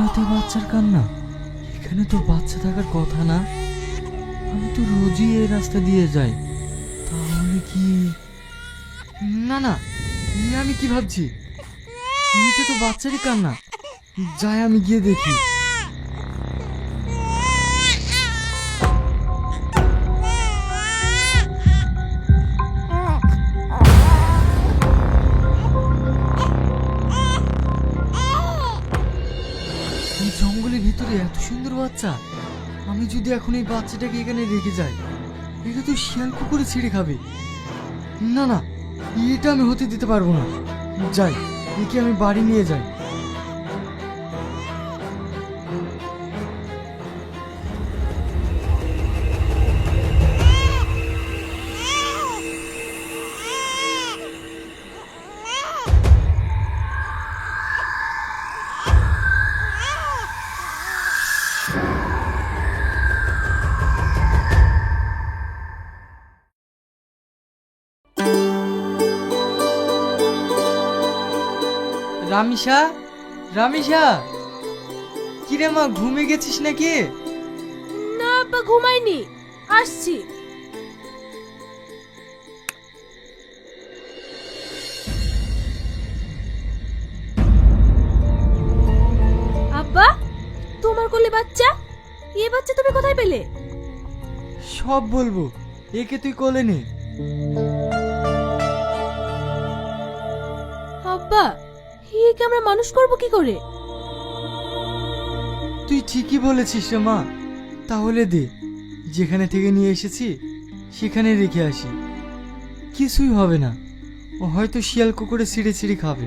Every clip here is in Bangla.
রাতে বাচ্চার কান্না? এখানে তো বাচ্চা থাকার কথা না। আমি তো রোজই এই রাস্তা দিয়ে যাই। তাহলে কি? না না আমি কি ভাবছি? এটা তো বাচ্চারই কান্না। যাই আমি গিয়ে দেখি। বাচ্চা, আমি যদি এখন এই বাচ্চাটাকে এখানে রেখে যাই এটা তো শিয়াল কুকুরে ছিঁড়ে খাবে। না না, এটা আমি হতে দিতে পারব না। যাই, একে আমি বাড়ি নিয়ে যাই। রামিসা রামিসা কিরে মা ঘুমে গেছিস নাকি? না আব্বা ঘুমাইনি আসছি। আব্বা তোমার কোলে বাচ্চা? এ বাচ্চা তুমি কোথায় পেলে? সব বলব একে তুই কোলে নে। আব্বা একে আমরা মানুষ করব কি করে? তুই ঠিকই বলেছিস রে মা। তাহলে দে যেখানে থেকে নিয়ে এসেছি সেখানে রেখে আসি। কিছুই হবে না। ও হয়তো শিয়াল কুকুরে ছিঁড়ে ছিঁড়ে খাবে।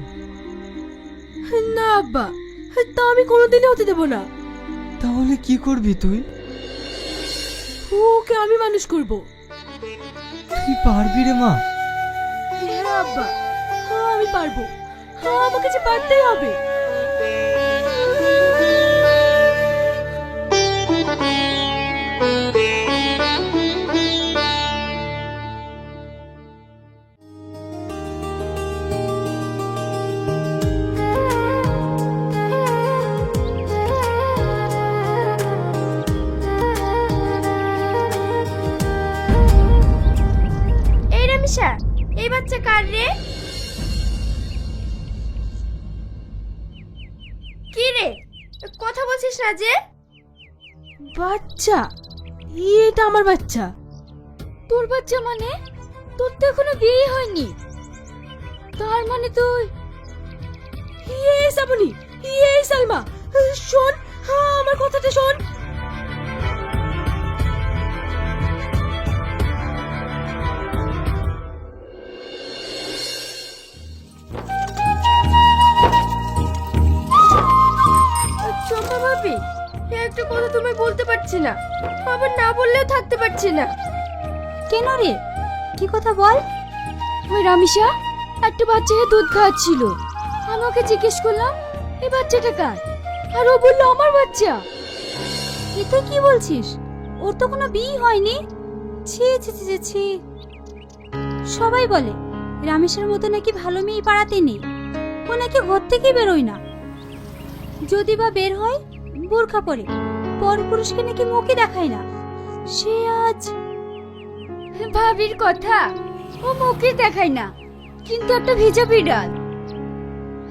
না আব্বা। তা আমি কোনোদিনই হতে দেব না। তাহলে কি করবি তুই? ওকে আমি মানুষ করব। তুই পারবি রে মা। হ্যাঁ আব্বা। হ্যাঁ আমি পারব। আমাকে যে পারতেই হবে কথা বলছিস না যে? বাচ্চা এটা আমার বাচ্চা। তোর বাচ্চা মানে? তোর তো এখনও বিয়ে হয়নি। তার মানে তুই? ইয়ে সাবনি ইয়ে সালমা শোন হ্যাঁ আমার কথাটা শোন। ভাবি? একটা কথা তুমি বলতে পারছি না। আবার না বললেও থাকতে পারছি না। কেন রে? কি কথা বল। ওই রামিসা একটা বাচ্চাকে দুধ খাওয়াচ্ছিল। আমাকে জিজ্ঞেস করলাম এই বাচ্চাটা কার? আর ও বলল আমার বাচ্চা। এ তুই কি বলছিস? ওর তো কোনো বিয়ে হয়নি? ছি ছি ছি ছি, ছি। সবাই বলে রামেশের মতো নাকি ভালো মেয়ে পাড়াতে নেই। ও নাকি ঘর থেকে বেরোয় না। যদি বা বের হয় বোরখা পরে। পর পুরুষকে নাকি মুখে দেখায় না। সে আজ ভাবির কথা ও মুখে দেখায় না। কিন্তু একটা ভিজা বিড়াল।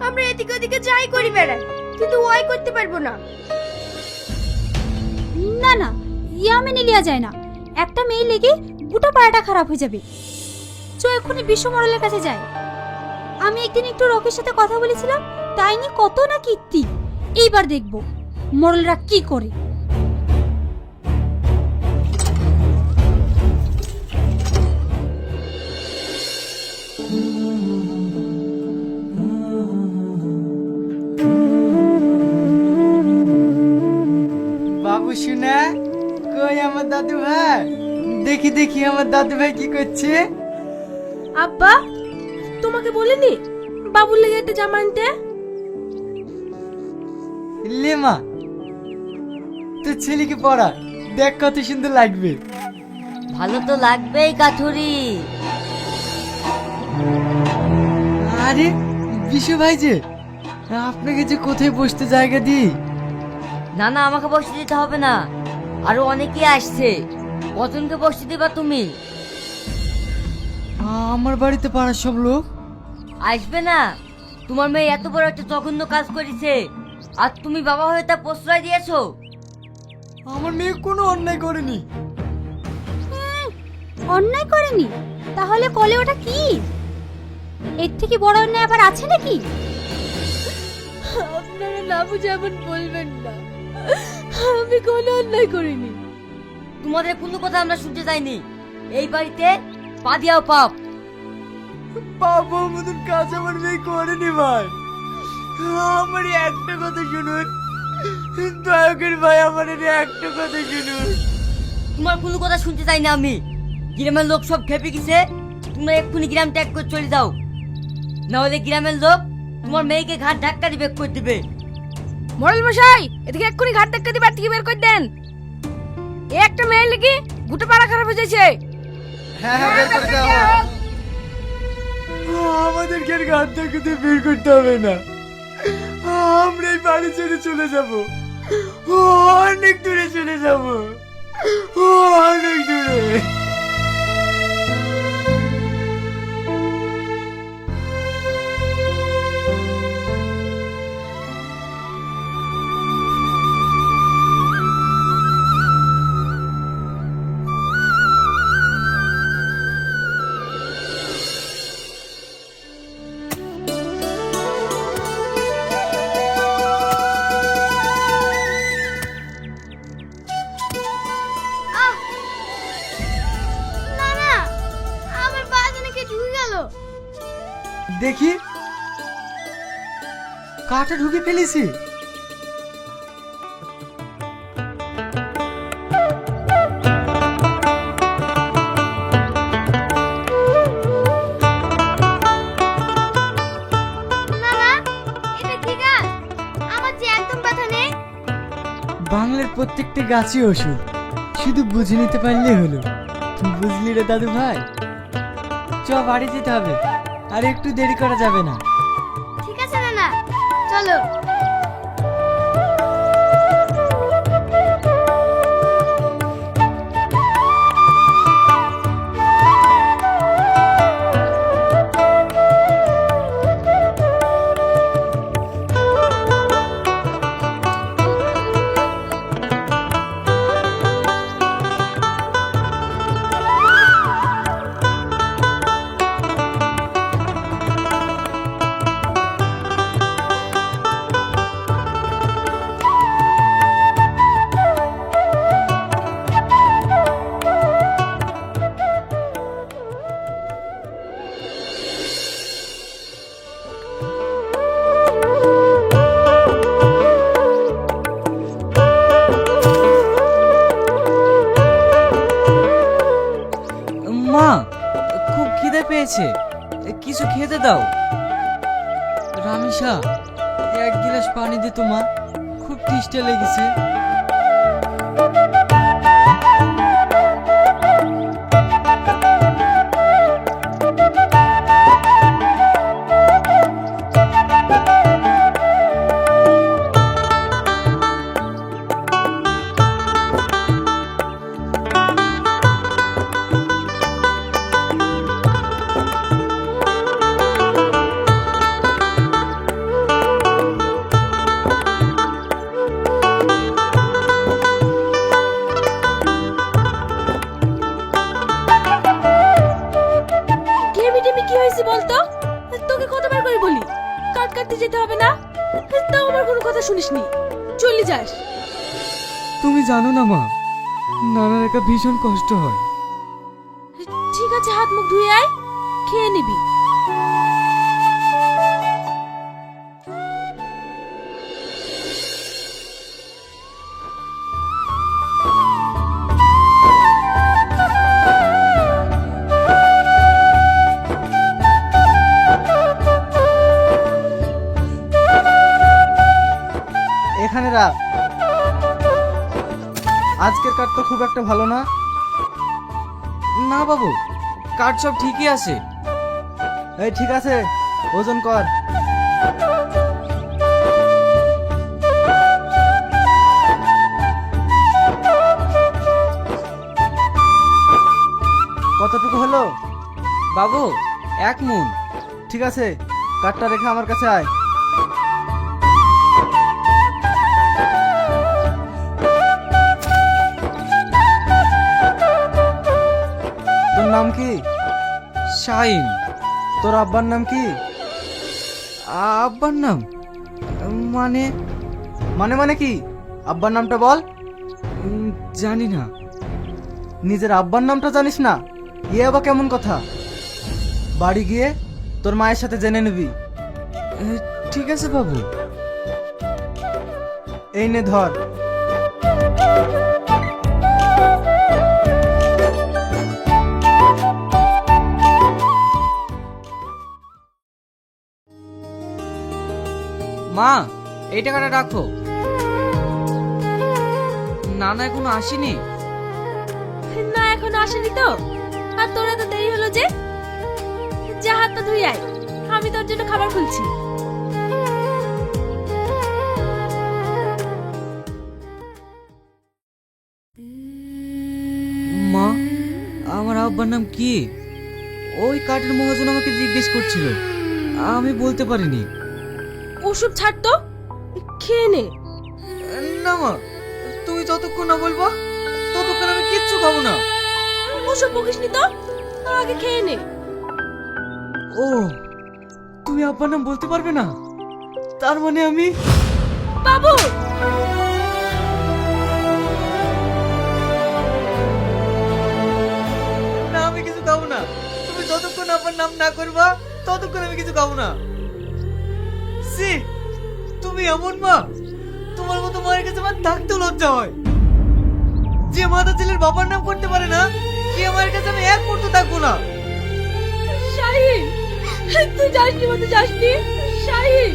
আমরা এদিকে ওদিকে যাই করি বেড়াই কিন্তু ওয়াই করতে পারব না। না না ইয়া মেনে নেওয়া যায় না। একটা মেয়ে লেগে গোটা পাড়াটা খারাপ হয়ে যাবে। চ এক্ষুনি বিশ্ব মডেলের কাছে যাই। আমি একদিন একটু রকির সাথে কথা বলেছিলাম তাই নিয়ে কত না কীর্তি। এইবার দেখব মডেলরা কি করে। বাবু শুনে কই আমার দাদু ভাই? দেখি দেখি আমার দাদু ভাই কি করছে। আব্বা তোমাকে বলিনি বাবুর লেগে একটা জামা আনতে? লে মা। তোর ছেলেকে পড়া দেখ কত সুন্দর লাগবে। ভালো তো লাগবেই কাঠুরি। আরে বিশু ভাই যে আপনাকে যে কোথায় বসতে জায়গা দিই? না না আমাকে বসতে দিতে হবে না। আরও অনেকেই আসছে। কজনকে বসতে দিবা তুমি। আমার বাড়িতে পাড়ার সব লোক। আসবে না। তোমার মেয়ে এত বড় একটা জঘন্য কাজ করেছে। আর তুমি বাবা হয়ে তা প্রশ্রয় দিয়েছ? আমার মেয়ে কোনো অন্যায় করেনি। অন্যায় করেনি? তাহলে কলে ওটা কি? এর থেকে বড় অন্যায় আবার আছে নাকি? আপনারা না বুঝে এমন বলবেন না। আমি কোনো অন্যায় করিনি। তোমাদের কোনো কথা আমরা শুনতে চাইনি। এই বাড়িতে পা দিয়াও পাপ। বাবা মতন কাজ আমার মেয়ে করেনি ভাই। আমার একটা কথা শুনুন। দয়া ভাই আমার একটা কথা শুনুন। তোমার কোনো কথা শুনতে চাই না আমি। গ্রামের লোক সব খেপে গেছে। তোমরা এক্ষুনি গ্রাম ত্যাগ করে চলে যাও। না হলে গ্রামের লোক তোমার মেয়েকে ঘাট ধাক্কা দিয়ে বের করে দিবে। মরল মশাই এদিকে এক্ষুনি ঘাট ধাক্কা দিয়ে বাড়ি থেকে বের করে দেন। এ একটা মেয়ে লেগে গোটা পাড়া খারাপ হয়ে যাচ্ছে আমাদেরকে আর ঘাট থেকে দিয়ে বের করতে হবে না। আমরা এই বাড়ি ছেড়ে চলে যাব। অনেক দূরে চলে যাব। অনেক দূরে। ঢুকে ফেলেছি। বাংলার প্রত্যেকটা গাছই ওষুধ। শুধু বুঝে নিতে পারলে হলো। তুই বুঝলি রে দাদু ভাই চ বাড়ি যেতে হবে। আর একটু দেরি করা যাবে না। চলো খুব লেগেছে। কথা শুনিসনি চলে যাস। তুমি জানো না মা নানার একা ভীষণ কষ্ট হয়। ঠিক আছে হাত মুখ ধুয়ে আয় খেয়ে নিবি। খুব একটা ভালো না। না বাবু, কাঠ সব ঠিকই আছে। এই ঠিক আছে, ওজন কর। কতটুকু হলো? বাবু, এক মন ঠিক আছে কাটটা রেখে আমার কাছে আয়। নাম কি? শাইন। তোর আব্বার নাম কি? আব্বার নাম? মানে মানে মানে কি? আব্বার নামটা বল। জানি না। নিজের আব্বার নামটা জানিস না? ইয়ে আবার কেমন কথা? বাড়ি গিয়ে তোর মায়ের সাথে জেনে নিবি। ঠিক আছে বাবু। এই নে ধর। মা এই টাকাটা রাখো। নানা এখনও আসেনি। না এখনও আসেনি তো। আর তোরা তো দেরি হলো যে? যা হাত পা ধুই আয় আমি তোর জন্য খাবার খুলছি। মা আমার আব্বার নাম কি? ওই কাঠের মহাজন আমাকে জিজ্ঞেস করছিল। আমি বলতে পারিনি। ওসব ছাড় তো। খেয়ে নে। না মা তুই যতক্ষণ না বলব ততক্ষণ আমি কিচ্ছু খাব না। ওসব বকিস নি তো আগে খেয়ে নে। ও তুমি আব্বার নাম বলতে পারবে না? তার মানে আমি বাবু! না আমি কিছু খাব না। তুমি যতক্ষণ আব্বার নাম না করবা ততক্ষণ আমি কিছু খাব না। সি তুমি এমন মা তোমার মতো মায়ের কাছে আমার থাকতেও লজ্জা হয়। যে মাতা ছেলের বাবার নাম করতে পারে না সে আমার কাছে আমি এক মুহূর্ত থাকব না। শাহিন তুই যাসনি মতো যাসনি? শাহিন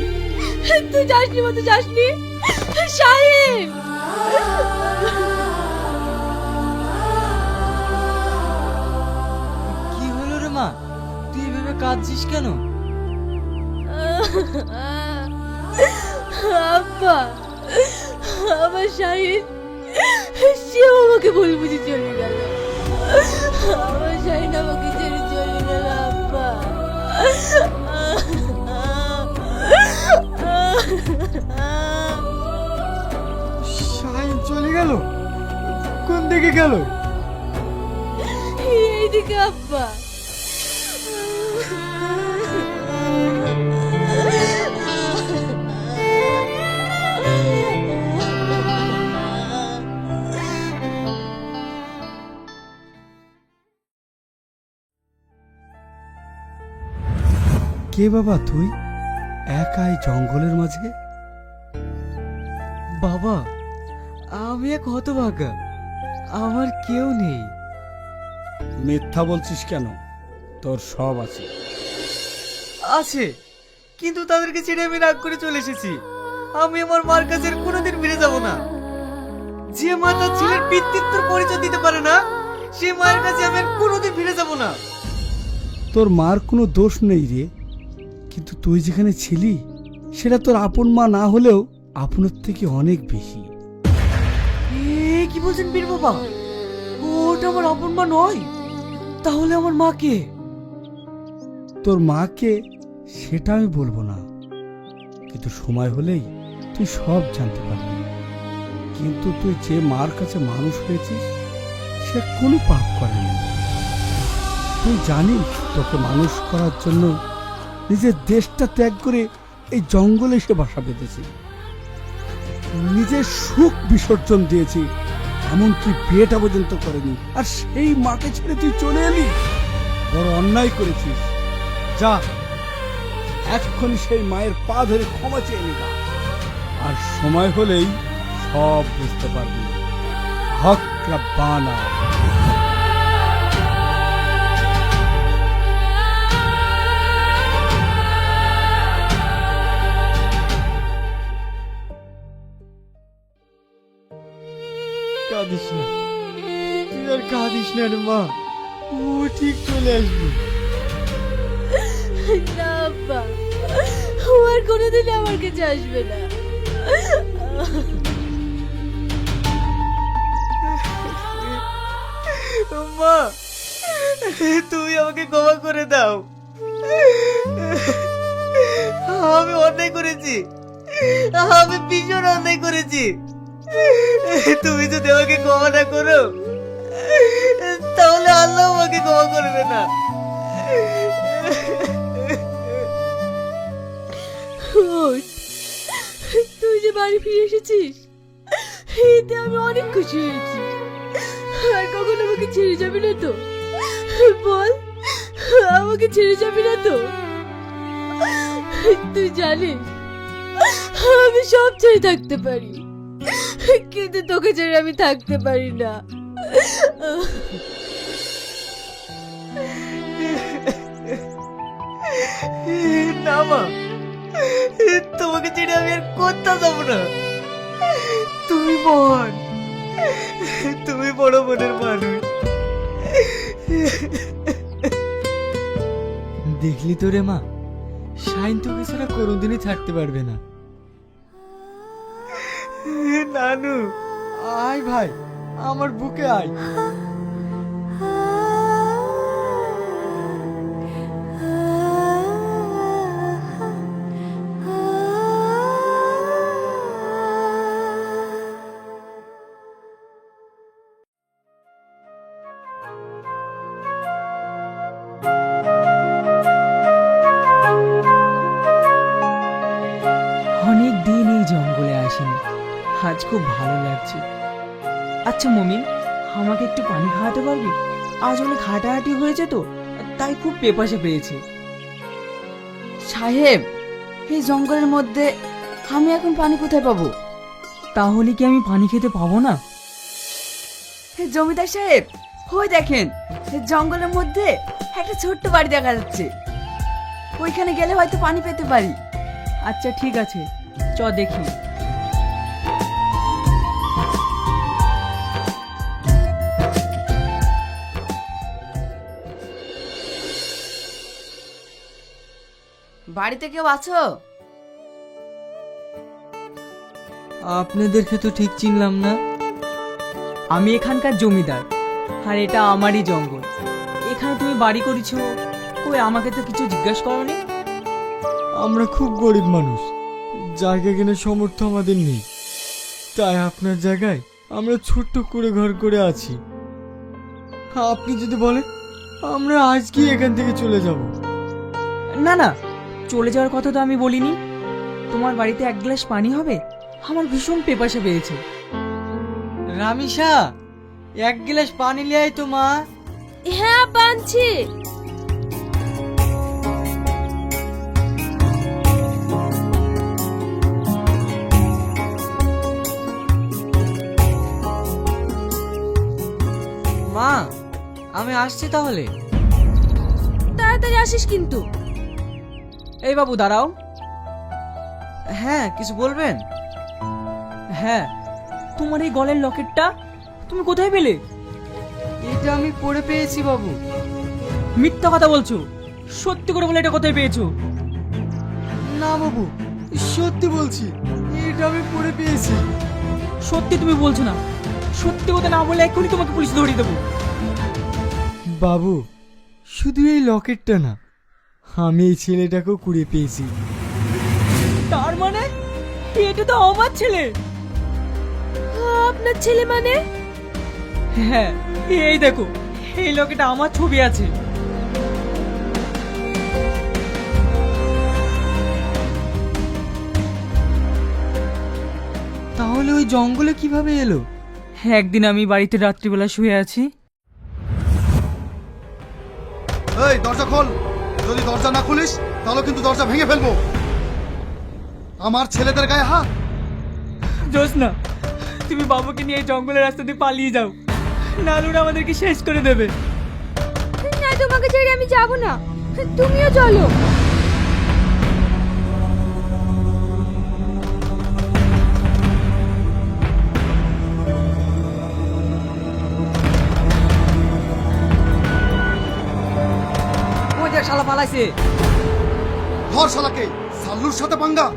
তুই যাসনি মতো যাসনি? শাহিন কি হলো রে মা? তুই এভাবে কাঁদছিস কেন? আব্বা আমার শাহিন সেও আমাকে ভুল বুঝে চলে গেল। আমার শাহিন আমাকে ছেড়ে চলে গেল আব্বা। শাহিন চলে গেল? কোন দিকে গেল? এইদিকে আব্বা। কে বাবা তুই? একাই জঙ্গলের মাঝে? বাবা আমি এক হতভাগা। আমার কেউ নেই। মিথ্যা বলছিস কেন? তোর সব আছে। আছে কিন্তু তাদেরকে ছেড়ে আমি রাগ করে চলে এসেছি। আমি আমার মার কাছে আর কোনোদিন ফিরে যাব না। যে মা তার ছেলের পিতৃত্বর পরিচয় দিতে পারে না সে মায়ের কাছে আমি আর কোনোদিন ফিরে যাব না। তোর মার কোনো দোষ নেই রে। কিন্তু তুই যেখানে ছিলি সেটা তোর আপন মা না হলেও আপনার থেকে অনেক বেশি। এ কি বলছেন বীর বাবা? ওটা আমার আপন মা নয়। তাহলে আমার মাকে তোর মাকে সেটা আমি বলব না। কিন্তু সময় হলেই তুই সব জানতে পারবি। কিন্তু তুই যে মার কাছে মানুষ হয়েছিস সে কোনো পাপ করেনি। তুই জানিস তোকে মানুষ করার জন্য নিজের দেশটা ত্যাগ করে এই জঙ্গলে এসে বাসা বেঁধেছি। নিজের সুখ বিসর্জন দিয়েছি, এমনকি বিয়েটা পর্যন্ত করেনি। আর সেই মাকে ছেড়ে তুই চলে এলি? বড় অন্যায় করেছিস। যা, এক্ষুনি সেই মায়ের পা ধরে ক্ষমা চেয়ে নিগা আর সময় হলেই সব বুঝতে পারবি। হক রাব্বানা। কাঁদিস না তুই আর কাঁদিস না রে মা ও ঠিক চলে আসবে। না আব্বা ও আর কোনোদিন আমার কাছে আসবে না। মা তুমি আমাকে ক্ষমা করে দাও। আমি অন্যায় করেছি। আমি ভীষণ অন্যায় করেছি। তুমি যদি আমাকে ক্ষমা না করো, তাহলে আল্লাহ আমাকে ক্ষমা করবে না। তুই যে বাড়ি ফিরে এসেছিস, এতে আমি অনেক খুশি হয়েছি। আর কখন আমাকে ছেড়ে যাবি না তো। বল, আমাকে ছেড়ে যাবি না তো। তুই জানিস, আমি সব ছেড়ে থাকতে পারি। কিন্তু তোকে ছেড়ে আমি থাকতে পারি না। না মা, তোমাকে ছেড়ে আমি আর কোথাও যাব না। তুমি বোন তুমি বড় বোনের মানুষ। দেখলি তো রে মা, শাইন তোকে ছাড়া কোনোদিনই ছাড়তে পারবে না। নানু আয় ভাই আমার বুকে আয়। আজ অনেক হাঁটাহাঁটি হয়েছে তো তাই খুব পেপাসে পেয়েছে। সাহেব এই জঙ্গলের মধ্যে আমি এখন পানি কোথায় পাবো? তাহলে কি আমি পানি খেতে পাবো না? হে জমিদার সাহেব ওই দেখেন জঙ্গলের মধ্যে একটা ছোট্ট বাড়ি দেখা যাচ্ছে। ওইখানে গেলে হয়তো পানি পেতে পারি। আচ্ছা ঠিক আছে চ দেখি। বাড়িতে কেউ আছো? আপনাদেরকে তো ঠিক চিনলাম না। আমি এখানকার জমিদার আর এটা আমারই জঙ্গল। এখানে তুমি বাড়ি করেছ কই আমাকে তো কিছু জিজ্ঞেস করনি? আমরা খুব গরিব মানুষ জায়গা কেনার সামর্থ্য আমাদের নেই। তাই আপনার জায়গায় আমরা ছোট্ট করে ঘর করে আছি। আপনি যদি বলেন আমরা আজকে এখান থেকে চলে যাব। না না চলে যাওয়ার কথা তো আমি বলিনি। তোমার বাড়িতে এক গ্লাস পানি হবে? আমার ভীষণ পেপাসা পেয়েছে। রামিসা এক গ্লাস পানি লিয়াই তো মা। হ্যাঁ বানছি। মা আমি আসছি তাহলে। তাড়াতাড়ি আসিস কিন্তু। এই বাবু দাঁড়াও। হ্যাঁ কিছু বলবেন? হ্যাঁ তোমার এই গলের লকেটটা তুমি কোথায় পেলে? এটা আমি পড়ে পেয়েছি বাবু। মিথ্যা কথা বলছো। সত্যি করে বলে এটা কোথায় পেয়েছ? না বাবু সত্যি বলছি এটা আমি পড়ে পেয়েছি। সত্যি তুমি বলছো না। সত্যি কথা না বলে এক্ষুনি তোমাকে পুলিশ ধরিয়ে দেবো। বাবু শুধু এই লকেটটা না আমি এই ছেলেটাকেও কুড়িয়ে পেয়েছি। তার মানে? এটা তো আমার ছেলে। আপনার ছেলে মানে? হ্যাঁ এই দেখো এই লকেটে আমার ছবি আছে। তাহলে ওই জঙ্গলে কীভাবে এলো? একদিন আমি বাড়িতে রাত্রিবেলা শুয়ে আছি। এই দরজা খোল। যদি দরজা না খুলিস তাহলে কিন্তু দরজা ভেঙে ফেলব। আমার ছেলেদের গায়ে হাত। জোসনা তুমি বাবুকে নিয়ে এই জঙ্গলের রাস্তা দিয়ে পালিয়ে যাও। নাহলে ওরা আমাদেরকে শেষ করে দেবে। না তোমাকে ছেড়ে আমি যাব না। তুমিও চলো। ধর শালাকে সাল্লুর সাথে পাঙ্গা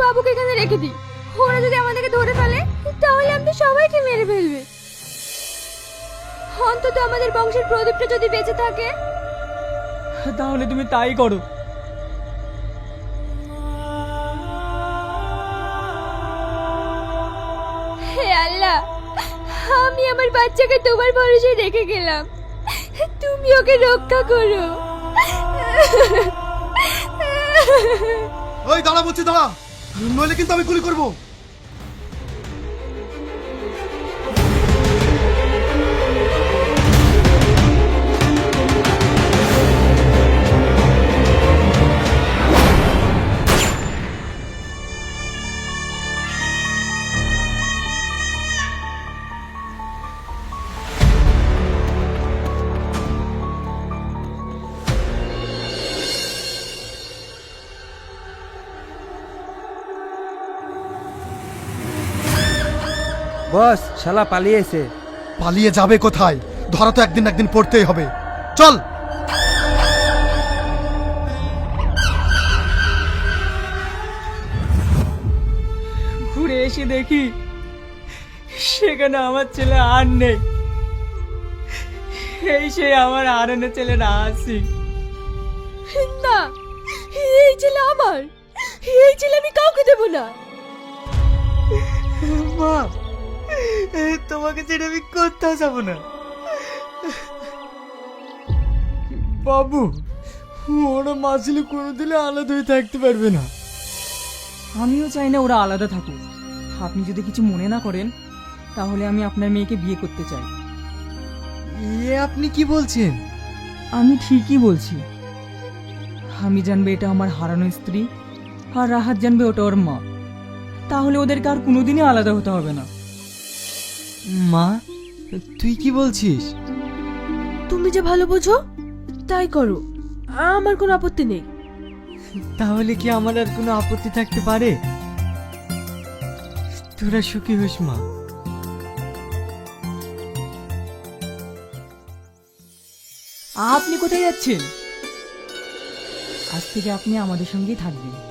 বাবুকে এখানে রেখে দিই। ওরা যদি আমাদেরকে ধরে ফেলে তাহলে আমাদের সবাইকে মেরে ফেলবে। অন্তত আমাদের বংশের প্রদীপটা যদি বেঁচে থাকে। তাহলে তুমি তাই করো। বাচ্চাকে তোমার ভরসে রেখে গেলাম। তুমি ওকে রক্ষা করো। ওই দাঁড়া বলছি, দাঁড়া। নইলে কিন্তু আমি গুলি করব। বস শালা পালিয়েছে। পালিয়ে যাবে কোথায়? ধরা তো একদিন একদিন পড়তেই হবে। চল! ঘুরে এসে দেখি সেখানে আমার ছেলে আর নেই। এই সে আমার হারানো ছেলেটা আসি না এই ছেলে আমার। এই ছেলে আমি কাউকে দেবো না। মা তোমাকে ছেড়ে আমি কোথাও যাব না। বাবু ওরা মাসিলে দিলে আলাদা হয়ে থাকতে পারবে না। আমিও চাই না ওরা আলাদা থাকুক। আপনি যদি কিছু মনে না করেন তাহলে আমি আপনার মেয়েকে বিয়ে করতে চাই। এ আপনি কি বলছেন? আমি ঠিকই বলছি। আমি জানবে এটা আমার হারানো স্ত্রী আর রাহাত জানবে ওটা ওর মা। তাহলে ওদেরকে আর কোনোদিনই আলাদা হতে হবে না। মা তুই কি বলছিস? তুমি যে ভালো বোঝো তাই করো। আমার কোনো আপত্তি নেই। তাহলে কি আমার আর কোনো আপত্তি থাকতে পারে? তোরা সুখী হোস মা। আপনি কোথায় যাচ্ছেন? আজ থেকে আপনি আমাদের সঙ্গেই থাকবেন।